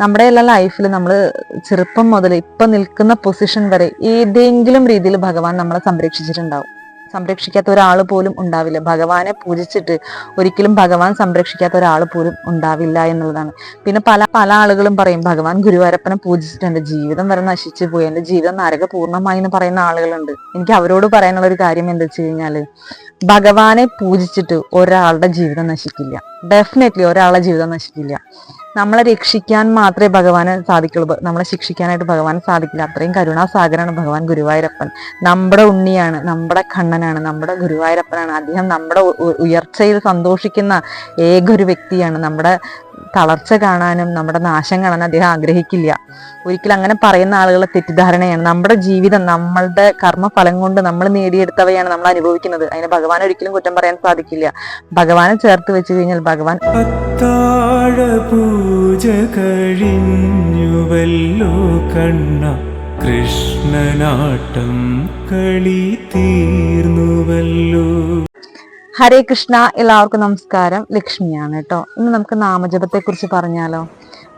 നമ്മുടെ എല്ലാ ലൈഫിൽ നമ്മൾ ചെറുപ്പം മുതൽ ഇപ്പൊ നിൽക്കുന്ന പൊസിഷൻ വരെ ഏതെങ്കിലും രീതിയിൽ ഭഗവാൻ നമ്മളെ സംരക്ഷിച്ചിട്ടുണ്ടാവും. സംരക്ഷിക്കാത്ത ഒരാൾ പോലും ഉണ്ടാവില്ല. ഭഗവാനെ പൂജിച്ചിട്ട് ഒരിക്കലും ഭഗവാൻ സംരക്ഷിക്കാത്ത ഒരാൾ പോലും ഉണ്ടാവില്ല എന്നുള്ളതാണ്. പിന്നെ പല പല ആളുകളും പറയും ഭഗവാൻ ഗുരുവായൂരപ്പനെ പൂജിച്ചിട്ട് എന്റെ ജീവിതം വരെ നശിച്ചു പോയി. എന്റെ ജീവിതം നരകപൂർണമായി എന്ന് പറയുന്ന ആളുകളുണ്ട്. എനിക്ക് അവരോട് പറയാനുള്ള ഒരു കാര്യം എന്താ വെച്ച് കഴിഞ്ഞാൽ ഭഗവാനെ പൂജിച്ചിട്ട് ഒരാളുടെ ജീവിതം നശിക്കില്ല. ഡെഫിനറ്റ്ലി ഒരാളുടെ ജീവിതം നശിക്കില്ല. നമ്മളെ രക്ഷിക്കാൻ മാത്രമേ ഭഗവാന് സാധിക്കുള്ളൂ. നമ്മളെ ശിക്ഷിക്കാനായിട്ട് ഭഗവാൻ സാധിക്കില്ല. അത്രയും കരുണാസാഗരാണ് ഭഗവാൻ ഗുരുവായൂരപ്പൻ. നമ്മുടെ ഉണ്ണിയാണ് നമ്മുടെ കണ്ണനാണ് നമ്മുടെ ഗുരുവായൂരപ്പനാണ്. അദ്ദേഹം നമ്മുടെ ഉയർച്ചയിൽ സന്തോഷിക്കുന്ന ഏകൊരു വ്യക്തിയാണ്. നമ്മുടെ തളർച്ച കാണാനും നമ്മുടെ നാശം കാണാനും അദ്ദേഹം ആഗ്രഹിക്കില്ല. ഒരിക്കലും അങ്ങനെ പറയുന്ന ആളുകളെ തെറ്റിദ്ധാരണയാണ്. നമ്മുടെ ജീവിതം നമ്മളുടെ കർമ്മഫലം കൊണ്ട് നമ്മൾ നേടിയെടുത്തവയാണ് നമ്മൾ അനുഭവിക്കുന്നത്. അതിന് ഭഗവാൻ ഒരിക്കലും കുറ്റം പറയാൻ സാധിക്കില്ല. ഭഗവാനെ ചേർത്ത് വെച്ച് കഴിഞ്ഞാൽ ഭഗവാൻ പൂജ കഴിഞ്ഞുവല്ലോ കണ്ണ. കൃഷ്ണനാട്ടം കളി തീർന്നുവല്ലോ. ഹരേ കൃഷ്ണ എല്ലാവർക്കും നമസ്കാരം. ലക്ഷ്മിയാണ് കേട്ടോ. ഇന്ന് നമുക്ക് നാമജപത്തെ കുറിച്ച് പറഞ്ഞാലോ?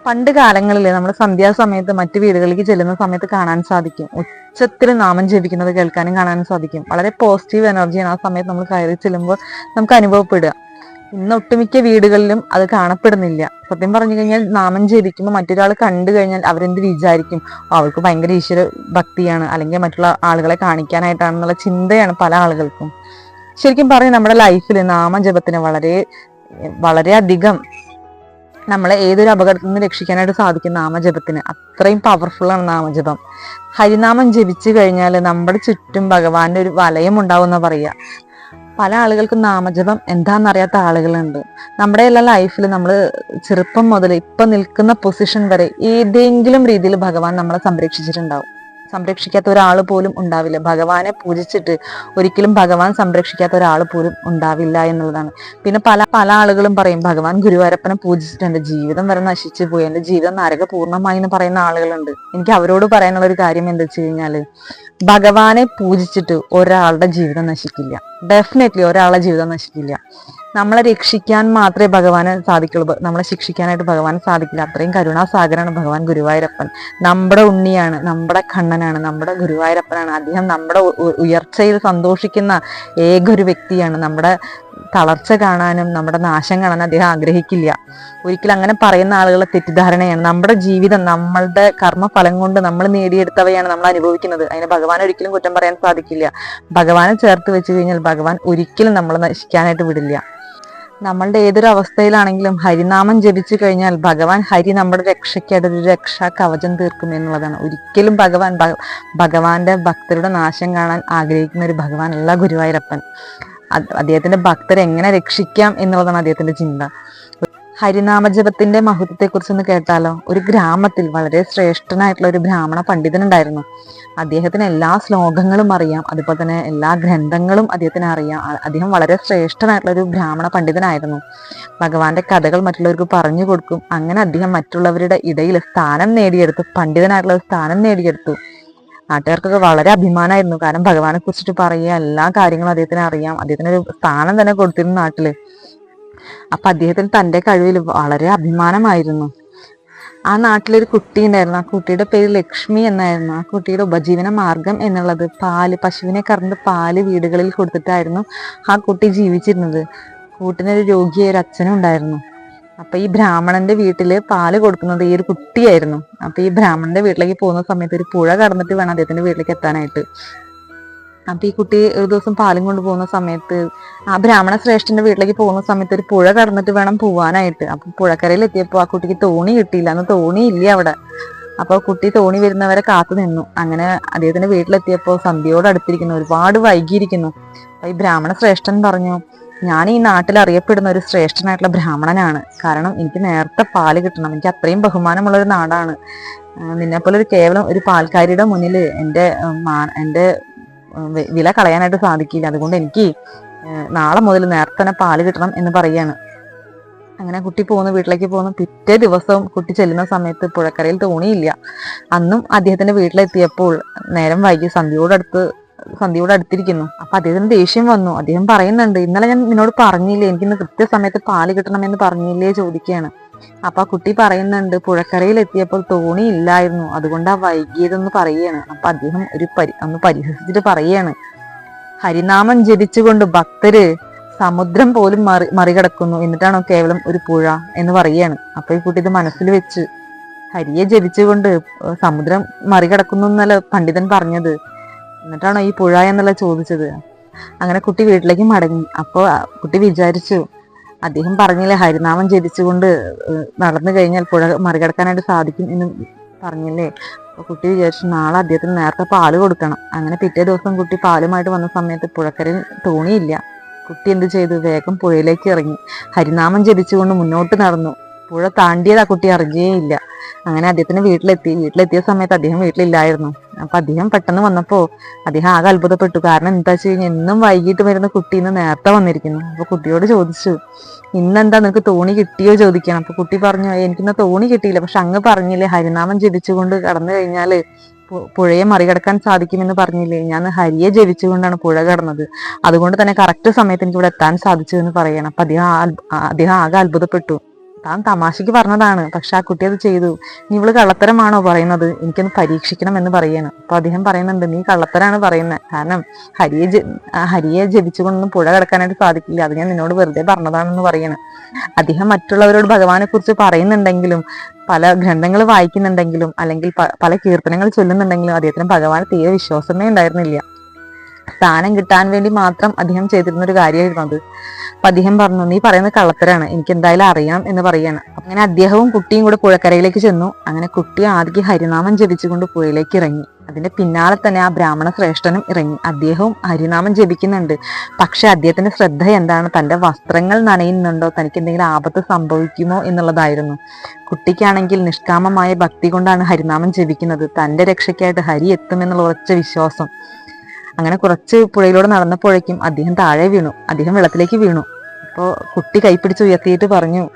പണ്ട് കാലങ്ങളിൽ നമ്മൾ സന്ധ്യാസമയത്ത് മറ്റു വീടുകളിലേക്ക് ചെല്ലുന്ന സമയത്ത് കാണാൻ സാധിക്കും. ഉച്ചത്തിൽ നാമം ജപിക്കുന്നത് കേൾക്കാനും കാണാനും സാധിക്കും. വളരെ പോസിറ്റീവ് എനർജിയാണ് ആ സമയത്ത് നമ്മൾ കയറി ചെല്ലുമ്പോൾ നമുക്ക് അനുഭവപ്പെടുക. ഇന്ന് ഒട്ടുമിക്ക വീടുകളിലും അത് കാണപ്പെടുന്നില്ല. സത്യം പറഞ്ഞു കഴിഞ്ഞാൽ നാമം ജപിക്കുമ്പോൾ മറ്റൊരാൾ കണ്ടു കഴിഞ്ഞാൽ അവരെന്ത് വിചാരിക്കും? "ഓ, അവൾക്ക് ഭയങ്കര ഈശ്വര ഭക്തിയാണ്. അല്ലെങ്കിൽ മറ്റുള്ള ആളുകളെ കാണിക്കാനായിട്ടാണെന്നുള്ള ചിന്തയാണ് പല ആളുകൾക്കും. ശരിക്കും പറഞ്ഞു നമ്മുടെ ലൈഫിൽ നാമജപത്തിന് വളരെ വളരെയധികം നമ്മളെ ഏതൊരു അപകടത്തിൽ നിന്ന് രക്ഷിക്കാനായിട്ട് സാധിക്കും നാമജപത്തിന്. അത്രയും പവർഫുള്ളാണ് നാമജപം. ഹരിനാമം ജപിച്ചു കഴിഞ്ഞാൽ നമ്മുടെ ചുറ്റും ഭഗവാന്റെ ഒരു വലയം ഉണ്ടാവുന്ന പറയുക പല ആളുകൾക്കും നാമജപം എന്താണെന്നറിയാത്ത ആളുകളുണ്ട്. നമ്മുടെ എല്ലാ ലൈഫിൽ നമ്മൾ ചെറുപ്പം മുതൽ ഇപ്പം നിൽക്കുന്ന പൊസിഷൻ വരെ ഏതെങ്കിലും രീതിയിൽ ഭഗവാൻ നമ്മളെ സംരക്ഷിച്ചിട്ടുണ്ടാവും. സംരക്ഷിക്കാത്ത ഒരാൾ പോലും ഉണ്ടാവില്ല. ഭഗവാനെ പൂജിച്ചിട്ട് ഒരിക്കലും ഭഗവാൻ സംരക്ഷിക്കാത്ത ഒരാൾ പോലും ഉണ്ടാവില്ല എന്നുള്ളതാണ്. പിന്നെ പല പല ആളുകളും പറയും ഭഗവാൻ ഗുരുവായൂരപ്പനെ പൂജിച്ചിട്ട് എന്റെ ജീവിതം വരെ നശിച്ചു പോയി. എന്റെ ജീവിതം നരകപൂർണമായി എന്ന് പറയുന്ന ആളുകളുണ്ട്. എനിക്ക് അവരോട് പറയാനുള്ള ഒരു കാര്യം എന്താ വെച്ച് കഴിഞ്ഞാൽ ഭഗവാനെ പൂജിച്ചിട്ട് ഒരാളുടെ ജീവിതം നശിക്കില്ല. ഡെഫിനറ്റ്ലി ഒരാളുടെ ജീവിതം നശിക്കില്ല. നമ്മളെ രക്ഷിക്കാൻ മാത്രമേ ഭഗവാന് സാധിക്കുള്ളൂ. നമ്മളെ ശിക്ഷിക്കാനായിട്ട് ഭഗവാൻ സാധിക്കില്ല. അത്രയും കരുണാസാഗരാണ് ഭഗവാൻ ഗുരുവായൂരപ്പൻ. നമ്മുടെ ഉണ്ണിയാണ് നമ്മുടെ കണ്ണനാണ് നമ്മുടെ ഗുരുവായൂരപ്പനാണ്. അദ്ദേഹം നമ്മുടെ ഉയർച്ചയിൽ സന്തോഷിക്കുന്ന ഏക ഒരു വ്യക്തിയാണ്. നമ്മുടെ തളർച്ച കാണാനും നമ്മുടെ നാശം കാണാനും അദ്ദേഹം ആഗ്രഹിക്കില്ല. ഒരിക്കലും അങ്ങനെ പറയുന്ന ആളുകളെ തെറ്റിദ്ധാരണയാണ്. നമ്മുടെ ജീവിതം നമ്മളുടെ കർമ്മഫലം കൊണ്ട് നമ്മൾ നേടിയെടുത്തവയാണ് നമ്മൾ അനുഭവിക്കുന്നത്. അതിന് ഭഗവാൻ ഒരിക്കലും കുറ്റം പറയാൻ സാധിക്കില്ല. ഭഗവാനെ ചേർത്ത് വെച്ച് കഴിഞ്ഞാൽ ഭഗവാൻ ഒരിക്കലും നമ്മളെ നശിക്കാനായിട്ട് വിടില്ല. നമ്മളുടെ ഏതൊരു അവസ്ഥയിലാണെങ്കിലും ഹരിനാമം ജപിച്ചു കഴിഞ്ഞാൽ ഭഗവാൻ ഹരി നമ്മുടെ രക്ഷയ്ക്കായിട്ട് ഒരു രക്ഷാ കവചം തീർക്കും എന്നുള്ളതാണ്. ഒരിക്കലും ഭഗവാൻ ഭഗവാന്റെ ഭക്തരുടെ നാശം കാണാൻ ആഗ്രഹിക്കുന്ന ഒരു ഭഗവാനല്ല ഗുരുവായൂരപ്പൻ. അദ്ദേഹത്തിന്റെ ഭക്തരെ എങ്ങനെ രക്ഷിക്കാം എന്നുള്ളതാണ് അദ്ദേഹത്തിന്റെ ചിന്ത. ഹരിനാമജപത്തിന്റെ മഹത്വത്തെ കുറിച്ചൊന്ന് കേട്ടാലോ? ഒരു ഗ്രാമത്തിൽ വളരെ ശ്രേഷ്ഠനായിട്ടുള്ള ഒരു ബ്രാഹ്മണ പണ്ഡിതൻ ഉണ്ടായിരുന്നു അദ്ദേഹത്തിന് എല്ലാ ശ്ലോകങ്ങളും അറിയാം. അതുപോലെ തന്നെ എല്ലാ ഗ്രന്ഥങ്ങളും അദ്ദേഹത്തിന് അറിയാം. അദ്ദേഹം വളരെ ശ്രേഷ്ഠനായിട്ടുള്ള ഒരു ബ്രാഹ്മണ പണ്ഡിതനായിരുന്നു. ഭഗവാന്റെ കഥകൾ മറ്റുള്ളവർക്ക് പറഞ്ഞു കൊടുക്കും. അങ്ങനെ അദ്ദേഹം മറ്റുള്ളവരുടെ ഇടയിൽ സ്ഥാനം നേടിയെടുത്തു. പണ്ഡിതനായിട്ടുള്ള സ്ഥാനം നേടിയെടുത്തു. നാട്ടുകാർക്കൊക്കെ വളരെ അഭിമാനമായിരുന്നു. കാരണം ഭഗവാനെ കുറിച്ചിട്ട് പറയുക എല്ലാ കാര്യങ്ങളും അദ്ദേഹത്തിന് അറിയാം. അദ്ദേഹത്തിന് ഒരു സ്ഥാനം തന്നെ കൊടുത്തിരുന്നു നാട്ടിൽ. അപ്പൊ അദ്ദേഹത്തിന് തന്റെ കഴിവിൽ വളരെ അഭിമാനമായിരുന്നു. ആ നാട്ടിലൊരു കുട്ടി ഉണ്ടായിരുന്നു. ആ കുട്ടിയുടെ പേര് ലക്ഷ്മി എന്നായിരുന്നു. ആ കുട്ടിയുടെ ഉപജീവന മാർഗം എന്നുള്ളത് പാൽ പശുവിനെ കറന്ന് പാൽ വീടുകളിൽ കൊടുത്തിട്ടായിരുന്നു ആ കുട്ടി ജീവിച്ചിരുന്നത്. കൂട്ടിനൊരു രോഗിയായ ഒരു അച്ഛനും ഉണ്ടായിരുന്നു. അപ്പൊ ഈ ബ്രാഹ്മണന്റെ വീട്ടിൽ പാൽ കൊടുക്കുന്നത് ഈ ഒരു കുട്ടിയായിരുന്നു. അപ്പൊ ഈ ബ്രാഹ്മണന്റെ വീട്ടിലേക്ക് പോകുന്ന സമയത്ത് ഒരു പുഴ കടന്നിട്ട് വേണം അദ്ദേഹത്തിന്റെ വീട്ടിലേക്ക് എത്താനായിട്ട്. അപ്പൊ ഈ കുട്ടി ഒരു ദിവസം പാലും കൊണ്ട് പോകുന്ന സമയത്ത് ആ ബ്രാഹ്മണ ശ്രേഷ്ഠന്റെ വീട്ടിലേക്ക് പോകുന്ന സമയത്ത് ഒരു പുഴ കടന്നിട്ട് വേണം പോവാനായിട്ട്. അപ്പൊ പുഴക്കരയിൽ എത്തിയപ്പോ ആ കുട്ടിക്ക് തോണി കിട്ടിയില്ല. അന്ന് തോണി ഇല്ല അവിടെ. അപ്പൊ കുട്ടി തോണി വരുന്നവരെ കാത്തു നിന്നു. അങ്ങനെ അദ്ദേഹത്തിന്റെ വീട്ടിലെത്തിയപ്പോ സന്ധ്യയോട് അടുത്തിരിക്കുന്നു. ഒരുപാട് വൈകിയിരിക്കുന്നു. ഈ ബ്രാഹ്മണ ശ്രേഷ്ഠൻ പറഞ്ഞു ഞാൻ ഈ നാട്ടിൽ അറിയപ്പെടുന്ന ഒരു ശ്രേഷ്ഠനായിട്ടുള്ള ബ്രാഹ്മണനാണ്. കാരണം എനിക്ക് നേരത്തെ പാൽ കിട്ടണം. എനിക്ക് അത്രയും ബഹുമാനമുള്ള ഒരു നാടാണ്. നിന്നെപ്പോലെ ഒരു കേവലം ഒരു പാൽക്കാരിയുടെ മുന്നിൽ എന്റെ എന്റെ വില കളയാനായിട്ട് സാധിക്കില്ല. അതുകൊണ്ട് എനിക്ക് നാളെ മുതൽ നേരത്തെ പാൽ കിട്ടണം എന്ന് പറയാണ്. അങ്ങനെ കുട്ടി പോകുന്നു വീട്ടിലേക്ക് പോകുന്നു. പിറ്റേ ദിവസം കുട്ടി ചെല്ലുന്ന സമയത്ത് പുഴക്കരയിൽ തോണിയില്ല. അന്നും അദ്ദേഹത്തിന്റെ വീട്ടിലെത്തിയപ്പോൾ നേരം വൈകി സന്ധ്യയോടടുത്ത് സന്ധ്യയോട് അടുത്തിരിക്കുന്നു. അപ്പൊ അദ്ദേഹത്തിന് ദേഷ്യം വന്നു. അദ്ദേഹം പറയുന്നുണ്ട് ഇന്നലെ ഞാൻ നിന്നോട് പറഞ്ഞില്ലേ എനിക്ക് ഇന്ന് കൃത്യസമയത്ത് പാൽ കിട്ടണമെന്ന് പറഞ്ഞില്ലേ? ചോദിക്കുകയാണ്. അപ്പൊ ആ കുട്ടി പറയുന്നുണ്ട് പുഴക്കരയിൽ എത്തിയപ്പോൾ തോണി ഇല്ലായിരുന്നു. അതുകൊണ്ട് ആ വൈകിയതെന്ന് പറയാണ്. അപ്പൊ അദ്ദേഹം ഒരു പരി ഒന്ന് പരിഹസിച്ചിട്ട് പറയാണ്. ഹരിനാമം ജപിച്ചുകൊണ്ട് ഭക്തര് സമുദ്രം പോലും മറി മറികടക്കുന്നു. എന്നിട്ടാണോ കേവലം ഒരു പുഴ എന്ന് പറയാണ്. അപ്പൊ ഈ കുട്ടി ഇത് മനസ്സിൽ വെച്ച് ഹരിയെ ജപിച്ചുകൊണ്ട് സമുദ്രം മറികടക്കുന്നു എന്നല്ല പണ്ഡിതൻ പറഞ്ഞത്. എന്നിട്ടാണോ ഈ പുഴ എന്നല്ല ചോദിച്ചത്. അങ്ങനെ കുട്ടി വീട്ടിലേക്ക് മടങ്ങി. അപ്പോൾ കുട്ടി വിചാരിച്ചു അദ്ദേഹം പറഞ്ഞില്ലേ ഹരിനാമം ജപിച്ചുകൊണ്ട് നടന്നു കഴിഞ്ഞാൽ പുഴ മറികടക്കാനായിട്ട് സാധിക്കും എന്ന് പറഞ്ഞില്ലേ? അപ്പൊ കുട്ടി വിചാരിച്ചു നാളെ അദ്ദേഹത്തിന് നേരത്തെ പാൽ കൊടുക്കണം. അങ്ങനെ പിറ്റേ ദിവസം കുട്ടി പാലുമായിട്ട് വന്ന സമയത്ത് പുഴക്കരയിൽ തോണിയില്ല. കുട്ടി എന്ത് ചെയ്തു? വേഗം പുഴയിലേക്ക് ഇറങ്ങി. ഹരിനാമം ജപിച്ചുകൊണ്ട് മുന്നോട്ട് നടന്നു. പുഴ താണ്ടിയത് ആ കുട്ടി അറിഞ്ഞേയില്ല അങ്ങനെ അദ്ദേഹത്തിന് വീട്ടിലെത്തി. വീട്ടിലെത്തിയ സമയത്ത് അദ്ദേഹം വീട്ടിലില്ലായിരുന്നു. അപ്പൊ അദ്ദേഹം പെട്ടെന്ന് വന്നപ്പോ അദ്ദേഹം ആകെ അത്ഭുതപ്പെട്ടു. കാരണം എന്താ വെച്ച് കഴിഞ്ഞാൽ എന്നും വൈകിട്ട് വരുന്ന കുട്ടി ഇന്ന് നേരത്തെ വന്നിരിക്കുന്നു. അപ്പൊ കുട്ടിയോട് ചോദിച്ചു ഇന്നെന്താ നിനക്ക് തോണി കിട്ടിയോ? ചോദിക്കണം. അപ്പൊ കുട്ടി പറഞ്ഞു "ഏയ് എനിക്കിന്ന് തോണി കിട്ടിയില്ല. പക്ഷെ അങ്ങ് പറഞ്ഞില്ലേ ഹരിനാമം ജപിച്ചുകൊണ്ട് കടന്നു കഴിഞ്ഞാൽ പുഴയെ മറികടക്കാൻ സാധിക്കുമെന്ന് പറഞ്ഞില്ലേ? ഞാൻ ഹരിയെ ജപിച്ചുകൊണ്ടാണ് പുഴ കടന്നത്. അതുകൊണ്ട് തന്നെ കറക്റ്റ് സമയത്ത് എനിക്ക് ഇവിടെ എത്താൻ സാധിച്ചു എന്ന് പറയണം. അപ്പൊ അദ്ദേഹം അദ്ദേഹം ആകെ അത്ഭുതപ്പെട്ടു. താൻ തമാശക്ക് പറഞ്ഞതാണ്. പക്ഷെ ആ കുട്ടി അത് ചെയ്തു. നീ ഇവൾ കള്ളത്തരമാണോ പറയുന്നത്? എനിക്കൊന്ന് പരീക്ഷിക്കണം എന്ന് പറയാണ്. അപ്പൊ അദ്ദേഹം പറയുന്നുണ്ട് നീ കള്ളത്തരാണ് പറയുന്നത് കാരണം ഹരിയെ ഹരിയെ ജപിച്ചുകൊണ്ടൊന്നും പുഴ കിടക്കാനായിട്ട് സാധിക്കില്ല. അത് ഞാൻ നിന്നോട് വെറുതെ പറഞ്ഞതാണെന്ന് പറയാണ്. അദ്ദേഹം മറ്റുള്ളവരോട് ഭഗവാനെ കുറിച്ച് പറയുന്നുണ്ടെങ്കിലും പല ഗ്രന്ഥങ്ങൾ വായിക്കുന്നുണ്ടെങ്കിലും അല്ലെങ്കിൽ പല കീർത്തനങ്ങൾ ചൊല്ലുന്നുണ്ടെങ്കിലും അദ്ദേഹത്തിന് ഭഗവാൻ തീരെ വിശ്വാസമേ ഉണ്ടായിരുന്നില്ല. സ്ഥാനം കിട്ടാൻ വേണ്ടി മാത്രം അദ്ദേഹം ചെയ്തിരുന്ന ഒരു കാര്യമായിരുന്നു അത്. അപ്പൊ അദ്ദേഹം പറഞ്ഞു നീ പറയുന്നത് കള്ളത്തരാണ്. എനിക്ക് എന്തായാലും അറിയാം എന്ന് പറയാണ്. അങ്ങനെ അദ്ദേഹവും കുട്ടിയും കൂടെ പുഴക്കരയിലേക്ക് ചെന്നു. അങ്ങനെ കുട്ടി ആദ്യം ഹരിനാമം ജപിച്ചുകൊണ്ട് പുഴയിലേക്ക് ഇറങ്ങി. അതിന്റെ പിന്നാലെ തന്നെ ആ ബ്രാഹ്മണ ശ്രേഷ്ഠനും ഇറങ്ങി. അദ്ദേഹവും ഹരിനാമം ജപിക്കുന്നുണ്ട്. പക്ഷെ അദ്ദേഹത്തിന്റെ ശ്രദ്ധ എന്താണ്? തന്റെ വസ്ത്രങ്ങൾ നനയുന്നുണ്ടോ? തനിക്ക് എന്തെങ്കിലും ആപത്ത് സംഭവിക്കുമോ എന്നുള്ളതായിരുന്നു. കുട്ടിക്കാണെങ്കിൽ നിഷ്കാമമായ ഭക്തി കൊണ്ടാണ് ഹരിനാമം ജപിക്കുന്നത്. തന്റെ രക്ഷയ്ക്കായിട്ട് ഹരി എത്തുമെന്നുള്ള ഉറച്ച വിശ്വാസം. അങ്ങനെ കുറച്ച് പുഴയിലൂടെ നടന്നപ്പോഴേക്കും അദ്ദേഹം താഴെ വീണു. അദ്ദേഹം വെള്ളത്തിലേക്ക് വീണു. അപ്പോൾ കുട്ടി കൈപ്പിടിച്ച് ഉയർത്തിയിട്ട് പറഞ്ഞു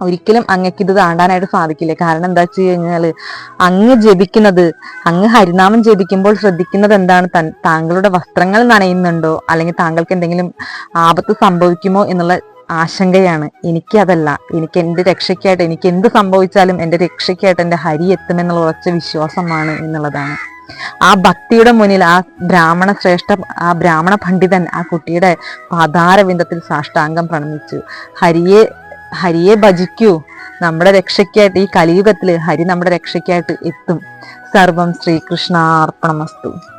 ഒരിക്കലും അങ്ങക്ക് ഇത് താണ്ടാനായിട്ട് സാധിക്കില്ല. കാരണം എന്താ വെച്ച് കഴിഞ്ഞാൽ അങ്ങ് ജപിക്കുന്നത് അങ്ങ് ഹരിനാമം ജപിക്കുമ്പോൾ ശ്രദ്ധിക്കുന്നത് എന്താണ്? താങ്കളുടെ വസ്ത്രങ്ങൾ നനയുന്നുണ്ടോ? അല്ലെങ്കിൽ താങ്കൾക്ക് എന്തെങ്കിലും ആപത്ത് സംഭവിക്കുമോ എന്നുള്ള ആശങ്കയാണ്. എനിക്ക് അതല്ല. എനിക്ക് എന്റെ രക്ഷയ്ക്കായിട്ട് എനിക്ക് എന്ത് സംഭവിച്ചാലും എന്റെ രക്ഷയ്ക്കായിട്ട് എന്റെ ഹരി എത്തുമെന്നുള്ള ഉറച്ച വിശ്വാസമാണ് എന്നുള്ളതാണ്. ആ ഭക്തിയുടെ മുന്നിൽ ആ ബ്രാഹ്മണ ശ്രേഷ്ഠ ആ ബ്രാഹ്മണ പണ്ഡിതൻ ആ കുട്ടിയുടെ പാതാരവിന്ദത്തിൽ സാഷ്ടാംഗം പ്രണമിച്ചു. ഹരിയെ ഹരിയെ ഭജിക്കൂ. നമ്മുടെ രക്ഷയ്ക്കായിട്ട് ഈ കലിയുഗത്തിൽ ഹരി നമ്മുടെ രക്ഷയ്ക്കായിട്ട് എത്തും. സർവം ശ്രീകൃഷ്ണാർപ്പണമസ്തു.